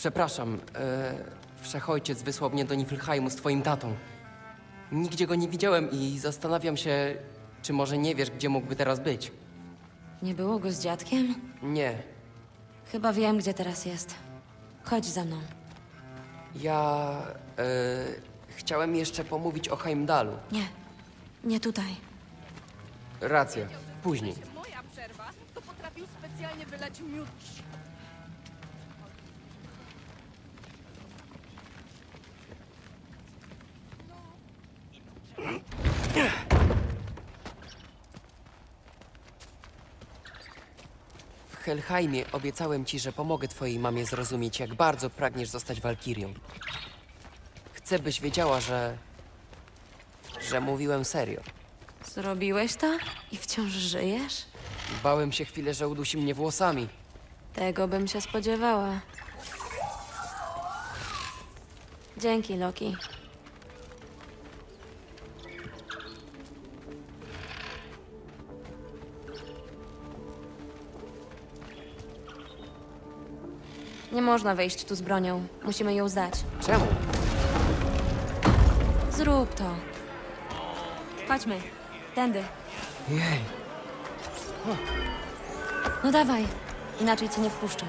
Przepraszam, e, wszechojciec wysłał mnie do Niflheimu z twoim tatą. Nigdzie go nie widziałem i zastanawiam się, czy może nie wiesz, gdzie mógłby teraz być. Nie było go z dziadkiem? Nie, Chyba wiem, gdzie teraz jest. Chodź za mną. ja e, chciałem jeszcze pomówić o Heimdalu. Nie, nie tutaj. Racja, później. Moja przerwa to potrafił specjalnie wylać miód. Helheimie obiecałem ci, że pomogę twojej mamie zrozumieć, jak bardzo pragniesz zostać walkirią. Chcę, byś wiedziała, że... że mówiłem serio. Zrobiłeś to? I wciąż żyjesz? Bałem się chwilę, że udusi mnie włosami. Tego bym się spodziewała. Dzięki, Loki. Nie można wejść tu z bronią. Musimy ją zdać. Czemu? Zrób to. Chodźmy. Tędy. Jej. No dawaj. Inaczej cię nie wpuszczą.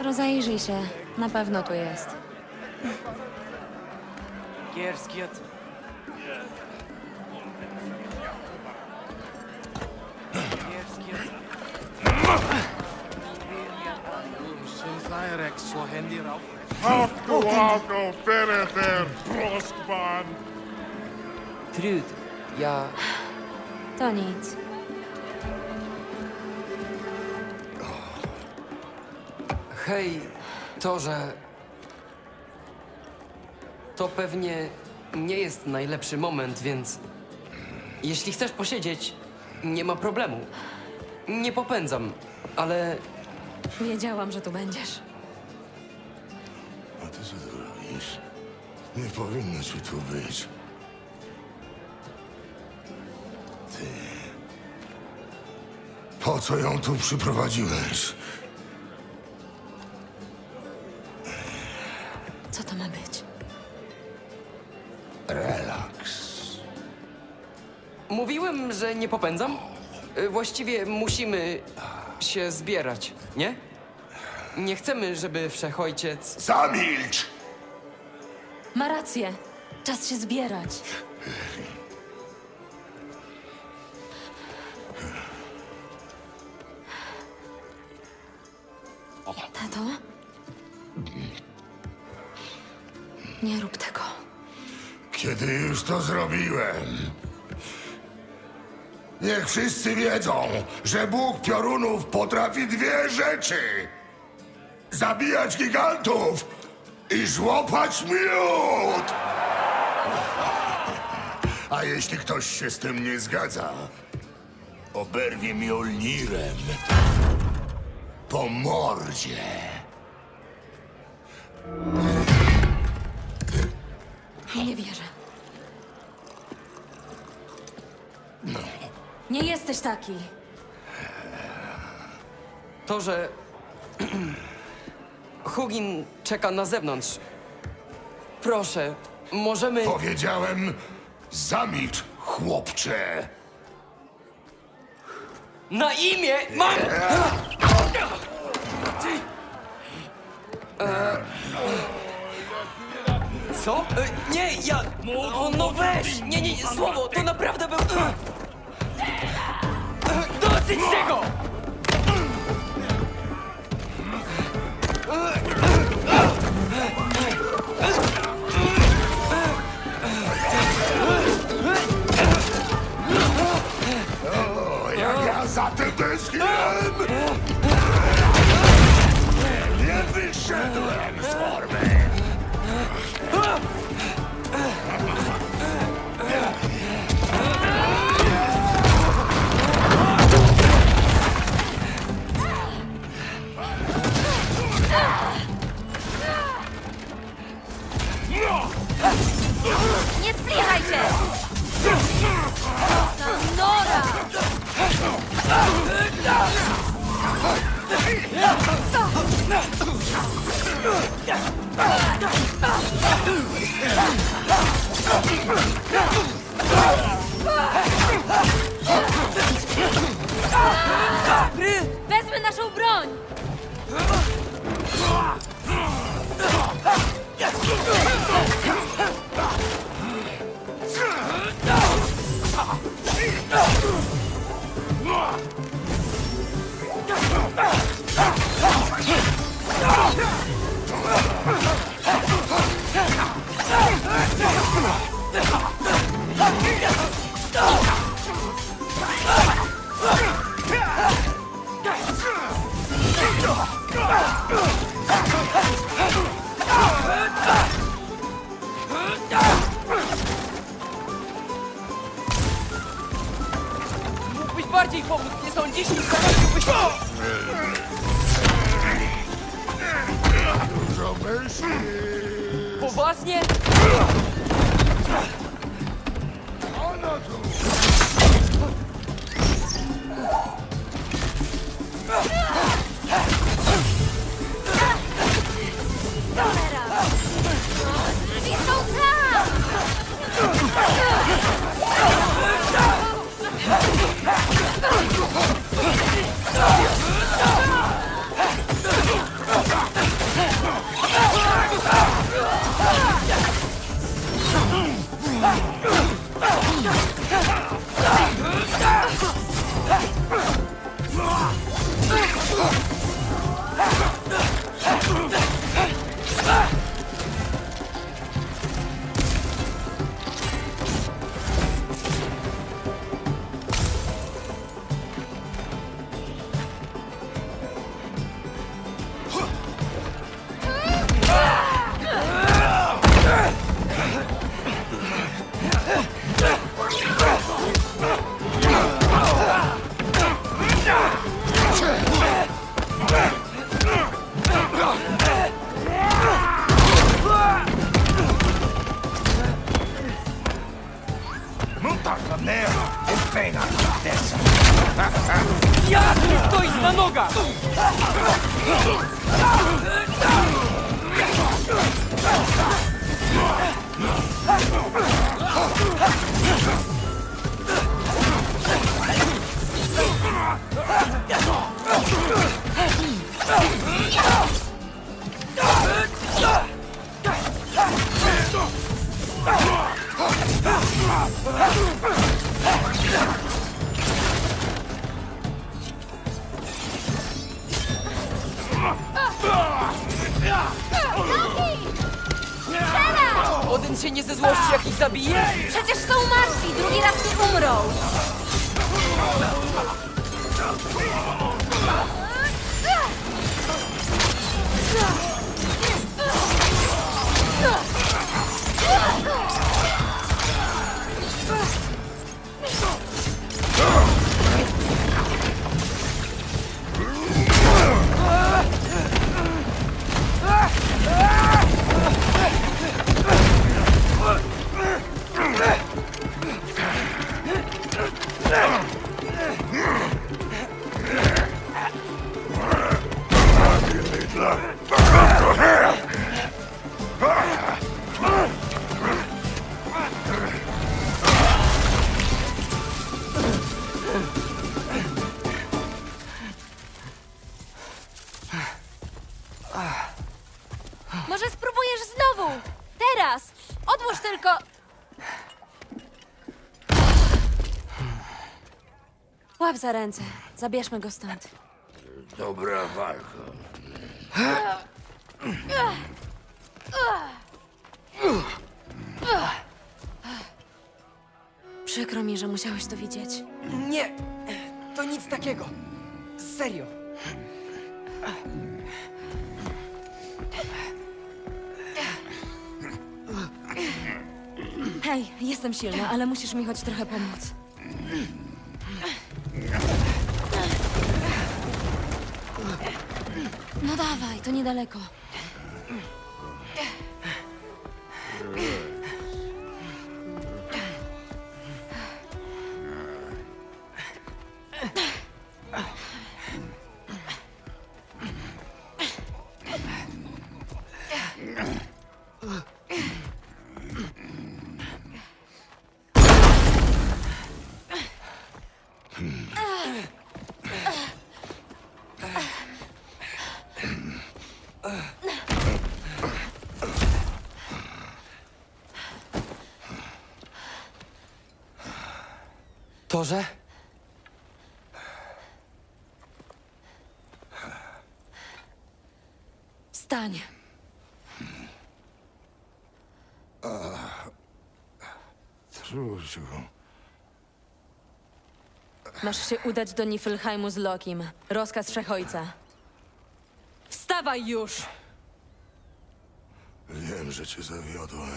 Rozejrzyj się. Na pewno tu jest. Gerskiet. Sinflairek slå händer av. Hattuato pereter, froskman! Trud, ja... To nic. Hej, to, że... To pewnie nie jest najlepszy moment, więc... Jeśli chcesz posiedzieć, nie ma problemu. Nie popędzam, ale Wiedziałam, że tu będziesz. Ty co tu robisz? Nie powinno ci tu być. Ty... Po co ją tu przyprowadziłeś? Co to ma być? Relaks. mówiłem, że nie popędzam. Y, Właściwie musimy się zbierać, nie? Nie chcemy, żeby wszechojciec... Zamilcz! Ma rację. Czas się zbierać. Tato? Nie rób tego. Kiedy już to zrobiłem? Niech wszyscy wiedzą, że Bóg piorunów potrafi dwie rzeczy. Zabijać gigantów i żłopać miód. A jeśli ktoś się z tym nie zgadza, oberwie Mjolnirem po mordzie. Nie wierzę. Nie jesteś taki. To, że... Hugin czeka na zewnątrz. Proszę, możemy... Powiedziałem, zamilcz, chłopcze. Na imię mam... Co? E, Nie, ja... O, no weź! Nie, nie, nie, słowo, to naprawdę był... E, Dosyć tego! Uh. Bardziej pomóc, nie sądzisz? Zaraziłbyś... Dużo myśli. Poważnie? Ona tu. I są Ah! Odyn się nie ze złości jak ich zabije? Przecież są martwi, drugi raz nie umrą! Może spróbujesz znowu! Teraz! Odłóż tylko... Łap za ręce. Zabierzmy go stąd. Dobra walka. Przykro mi, że musiałeś to widzieć. Nie, to nic takiego. Serio. Hej, jestem silna, ale musisz mi choć trochę pomóc. No dawaj, to niedaleko. Ugh. Torze? Wstań. Truciu. Masz się udać do Niflheimu z Lokim. Rozkaz Wszechojca. Wstawaj już! Wiem, że cię zawiodłem.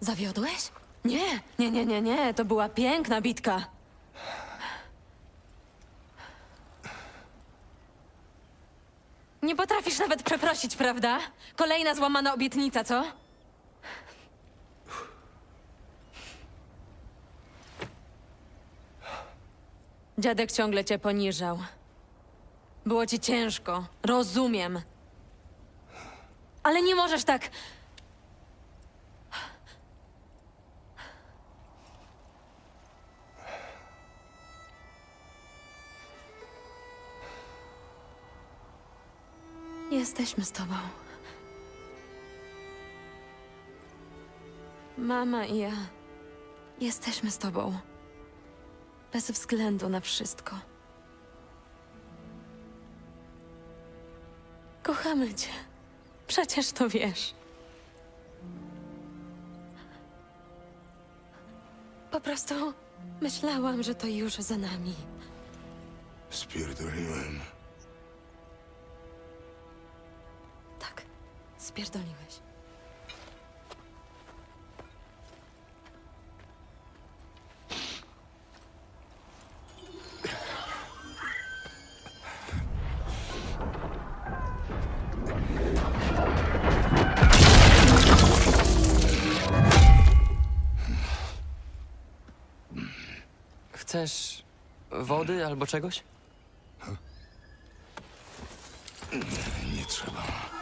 Zawiodłeś? Nie, nie, nie, nie, nie. To była piękna bitka. Nie potrafisz nawet przeprosić, prawda? Kolejna złamana obietnica, co? Dziadek ciągle cię poniżał. Było ci ciężko, rozumiem. Ale nie możesz tak. Jesteśmy z tobą. Mama i ja. Jesteśmy z tobą. Bez względu na wszystko. Kochamy cię. Przecież to wiesz. Po prostu myślałam, że to już za nami. Spierdoliłem. Spierdoliłeś. Chcesz wody albo czegoś? Nie trzeba.